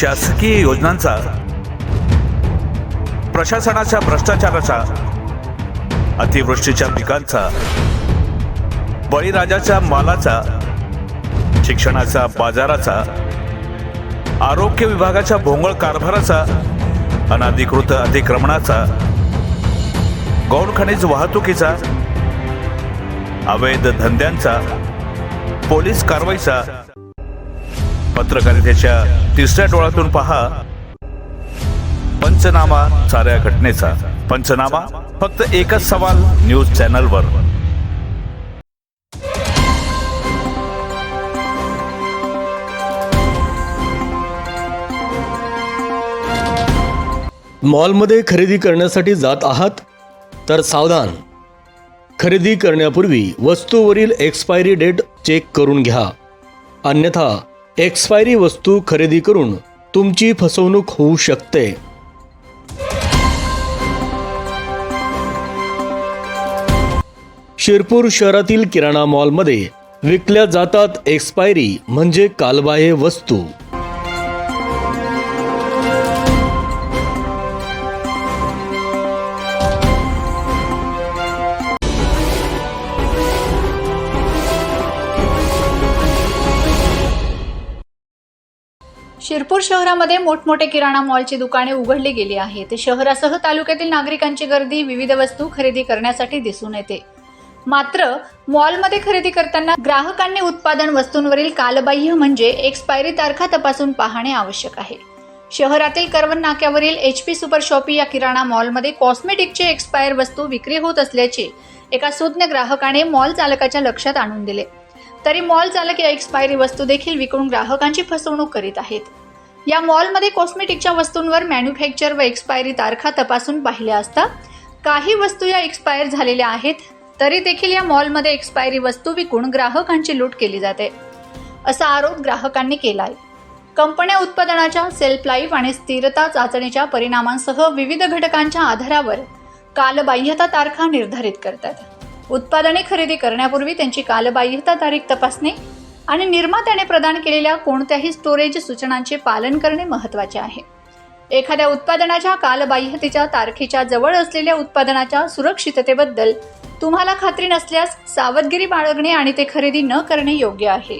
शासकीय योजनांचा प्रशासनाच्या भ्रष्टाचाराचा अतिवृष्टीच्या पिकांचा बळीराजाच्या मालाचा शिक्षणाचा बाजाराचा आरोग्य विभागाच्या भोंगळ कारभाराचा अनाधिकृत अतिक्रमणाचा गौण खनिज वाहतुकीचा अवैध धंद्यांचा पोलीस कारवाईचा पत्रकारितेच्या तिसऱ्या डोळ्यातून पहा. पंचनामा साऱ्या घटनेचा. पंचनामा फक्त एकच सवाल न्यूज चॅनलवर. मॉलमध्ये खरेदी करण्यासाठी जात आहात? तर सावधान. खरेदी करण्यापूर्वी वस्तूवरील एक्सपायरी डेट चेक करून घ्या. अन्यथा एक्सपायरी वस्तू खरेदी करून तुमची फसवणूक होऊ शकते. शिरपूर शहरातील किराणा मॉलमध्ये विकल्या जातात एक्सपायरी म्हणजे कालबाह्य वस्तू. शिरपूर शहरामध्ये मोठमोठे किराणा मॉलची दुकाने उघडली गेली आहेत. शहरासह तालुक्यातील नागरिकांची गर्दी विविध वस्तू खरेदी करण्यासाठी दिसून येते. मात्र मॉलमध्ये खरेदी करताना ग्राहकांनी उत्पादन वस्तूंवरील कालबाह्य म्हणजे एक्सपायरी तारखा तपासून पाहणे आवश्यक आहे. शहरातील करवन नाक्यावरील एच पी सुपर शॉपी या किराणा मॉलमध्ये कॉस्मेटिकचे एक्सपायर वस्तू विक्री होत असल्याचे एका सुज्ञ ग्राहकाने मॉल चालकाच्या लक्षात आणून दिले. तरी मॉल चालक या एक्सपायरी वस्तू देखील विकून ग्राहकांची फसवणूक करीत आहेत. या मॉलमध्ये कॉस्मेटिकच्या वस्तूंवर मॅन्युफॅक्चर व एक्सपायरी तारखा तपासून पाहिल्या असता काही वस्तू या एक्सपायर झालेल्या आहेत तरी देखील या मॉलमध्ये एक्सपायरी वस्तू विकून ग्राहकांची लूट केली जाते असा आरोप ग्राहकांनी केला आहे कंपन्या उत्पादनाच्या सेल्फ लाईफ आणि स्थिरता चाचणीच्या परिणामांसह विविध घटकांच्या आधारावर कालबाह्यता तारखा निर्धारित करतात. उत्पादने खरेदी करण्यापूर्वी त्यांची कालबाह्यता तारीख तपासणे आणि निर्मात्याने प्रदान केलेल्या कोणत्याही स्टोरेज सूचनांचे पालन करणे महत्त्वाचे आहे. एखाद्या उत्पादनाच्या कालबाह्यतेच्या तारखेच्या जवळ असलेल्या उत्पादनाच्या सुरक्षिततेबद्दल तुम्हाला खात्री नसल्यास सावधगिरी बाळगणे आणि ते खरेदी न करणे योग्य आहे.